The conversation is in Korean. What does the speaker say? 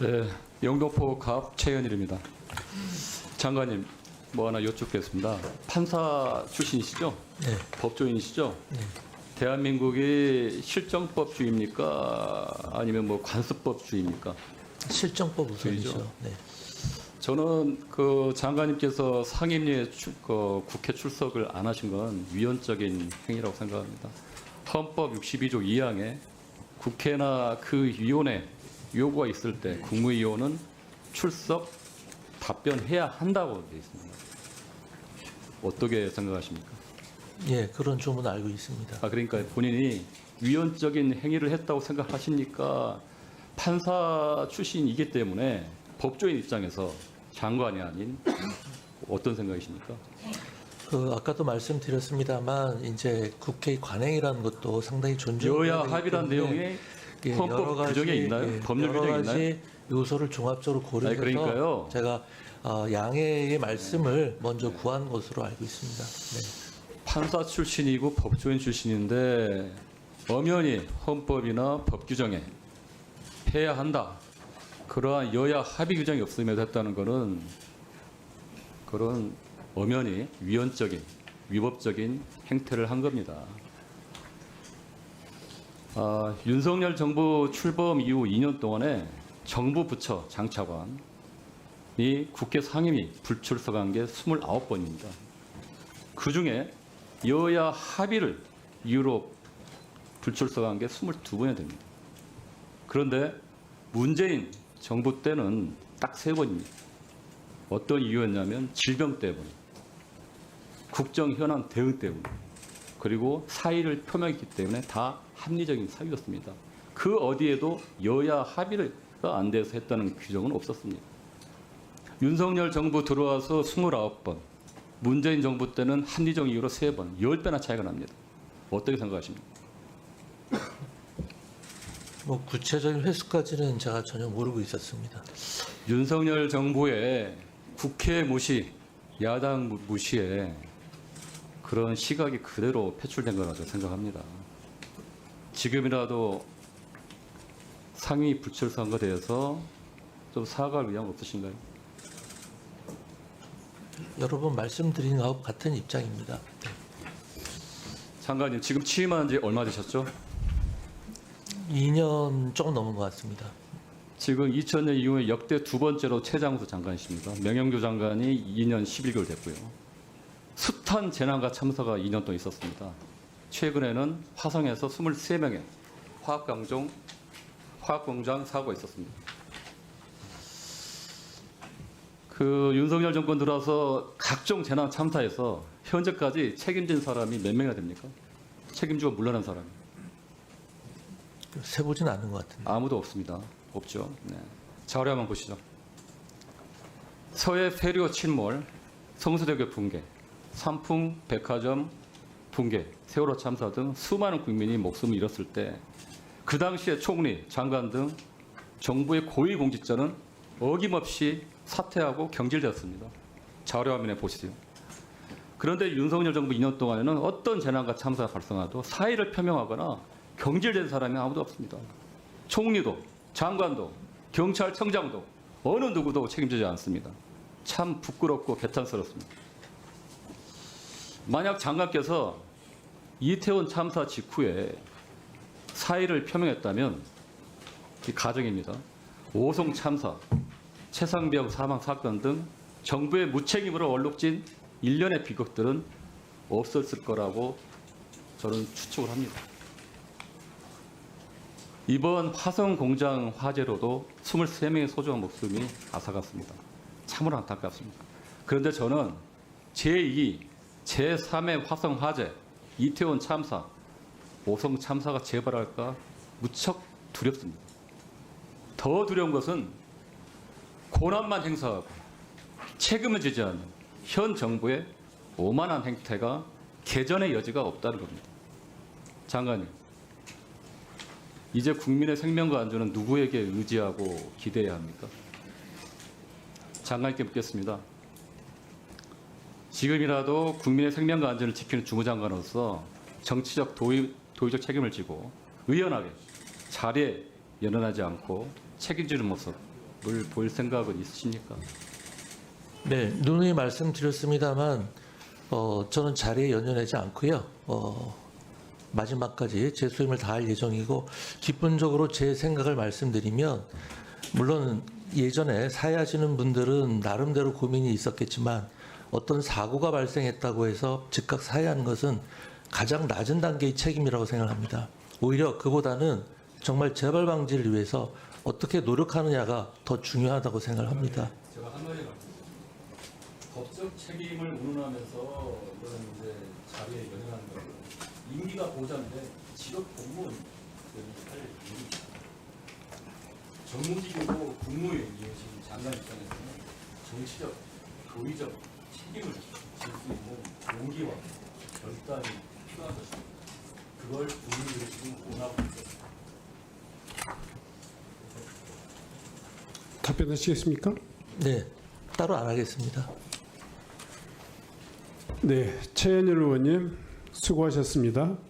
네, 영등포 갑 최현일입니다. 장관님, 뭐 하나 여쭙겠습니다. 판사 출신이시죠? 네. 법조인이시죠? 네. 대한민국이 실정법주의입니까? 아니면 뭐 관습법주의입니까? 실정법 우선이죠. 주의죠. 네. 저는 그 장관님께서 상임위에 출- 그 국회 출석을 안 하신 건 위헌적인 행위라고 생각합니다. 헌법 62조 2항에 국회나 그 위원회 요구가 있을 때 국무위원은 출석 답변해야 한다고 되어 있습니다. 어떻게 생각하십니까? 예, 그런 조문 알고 있습니다. 아 그러니까 본인이 위헌적인 행위를 했다고 생각하십니까? 판사 출신이기 때문에 법조인 입장에서 장관이 아닌 어떤 생각이십니까? 그 아까도 말씀드렸습니다만 이제 국회 관행이라는 것도 상당히 존중. 여야 합의란 내용이 헌법 규정에 있나요? 법률 여러 규정에 가지 있나요? 요소를 종합적으로 고려해서 아니, 그러니까요. 제가 어, 양해의 말씀을 먼저 구한 것으로 알고 있습니다. 네. 판사 출신이고 법조인 출신인데 엄연히 헌법이나 법 규정에 해야 한다. 그러한 여야 합의 규정이 없음에도 했다는 것은 그런 엄연히 위헌적인 위법적인 행태를 한 겁니다. 아, 윤석열 정부 출범 이후 2년 동안에 정부 부처 장차관이 국회 상임위 불출석한 게 29번입니다. 그 중에 여야 합의를 이유로 불출석한 게 22번이 됩니다. 그런데 문재인 정부 때는 딱 세 번입니다. 어떤 이유였냐면 질병 때문에, 국정 현안 대응 때문에, 그리고 사의를 표명했기 때문에 다 합리적인 사유였습니다. 그 어디에도 여야 합의가 안 돼서 했다는 규정은 없었습니다. 윤석열 정부 들어와서 29번, 문재인 정부 때는 합리적 이유로 3번, 10배나 차이가 납니다. 어떻게 생각하십니까? 뭐 구체적인 횟수까지는 제가 전혀 모르고 있었습니다. 윤석열 정부의 국회 무시, 야당 무- 무시에 그런 시각이 그대로 표출된 거라고 생각합니다. 지금이라도 상위 것에 대해서 좀 사과할 의향 없으신가요? 여러 번 말씀드린 것 같은 입장입니다. 장관님 지금 취임한 지 얼마 되셨죠? 2년 조금 넘은 것 같습니다. 지금 2000년 이후에 역대 두 번째로 최장수 장관이십니다. 명영조 장관이 2년 11개월 됐고요. 숱한 재난과 참사가 2년 동안 있었습니다. 최근에는 화성에서 23명의 화학강종, 화학공장 사고가 있었습니다. 그 윤석열 정권 들어와서 각종 재난 참사에서 현재까지 책임진 사람이 몇 명이나 됩니까? 책임지고 물러난 사람이. 세보진 않은 것 같은데. 아무도 없습니다. 없죠. 네. 자료 한번 보시죠. 서해 폐류 침몰, 성수대교 붕괴, 삼풍 백화점 붕괴, 세월호 참사 등 수많은 국민이 목숨을 잃었을 때 그 당시에 총리, 장관 등 정부의 고위 공직자는 어김없이 사퇴하고 경질되었습니다. 자료 화면에 보시죠. 그런데 윤석열 정부 2년 동안에는 어떤 재난과 참사가 발생하도 사의를 표명하거나 경질된 사람이 아무도 없습니다. 총리도 장관도 경찰청장도 어느 누구도 책임지지 않습니다. 참 부끄럽고 개탄스럽습니다. 만약 장관께서 이태원 참사 직후에 사의를 표명했다면 이 가정입니다. 오송 참사, 최상병 사망 사건 등 정부의 무책임으로 얼룩진 일련의 비극들은 없었을 거라고 저는 추측을 합니다. 이번 화성 공장 화재로도 23명의 소중한 목숨이 앗아갔습니다. 참으로 안타깝습니다. 그런데 저는 제2, 제3의 화성 화재, 이태원 참사, 오성 참사가 재발할까 무척 두렵습니다. 더 두려운 것은 고난만 행사하고 책임을 지지 않는 현 정부의 오만한 행태가 개전의 여지가 없다는 겁니다. 장관님, 이제 국민의 생명과 안전은 누구에게 의지하고 기대해야 합니까? 장관님께 묻겠습니다. 지금이라도 국민의 생명과 안전을 지키는 주무장관으로서 정치적 도의, 도의적 책임을 지고 의연하게 자리에 연연하지 않고 책임지는 모습 보일 생각은 있으십니까? 네, 누누이 말씀드렸습니다만 어, 저는 자리에 연연하지 않고요. 어, 마지막까지 제 수임을 다할 예정이고 기본적으로 제 생각을 말씀드리면 물론 예전에 사회하시는 분들은 나름대로 고민이 있었겠지만 어떤 사고가 발생했다고 해서 즉각 사회하는 것은 가장 낮은 단계의 책임이라고 생각합니다. 오히려 그보다는 정말 재발 방지를 위해서 어떻게 노력하느냐가 더 중요하다고 생각합니다. 제가 한 마디. 법적 책임을 운운하면서 이런 이제 자리에 연연하는 거는 임기가 보장인데 직업 공무원이 할 일입니다. 정무직이고 국무위원이신 장관 입장에서는 정치적, 도의적 책임을 질 수 있는 용기와 결단이 필요한 것입니다. 그걸 국민들이 지금 원하고 있습니다. 답변하시겠습니까? 네, 따로 안 하겠습니다. 네, 최현일 의원님 수고하셨습니다.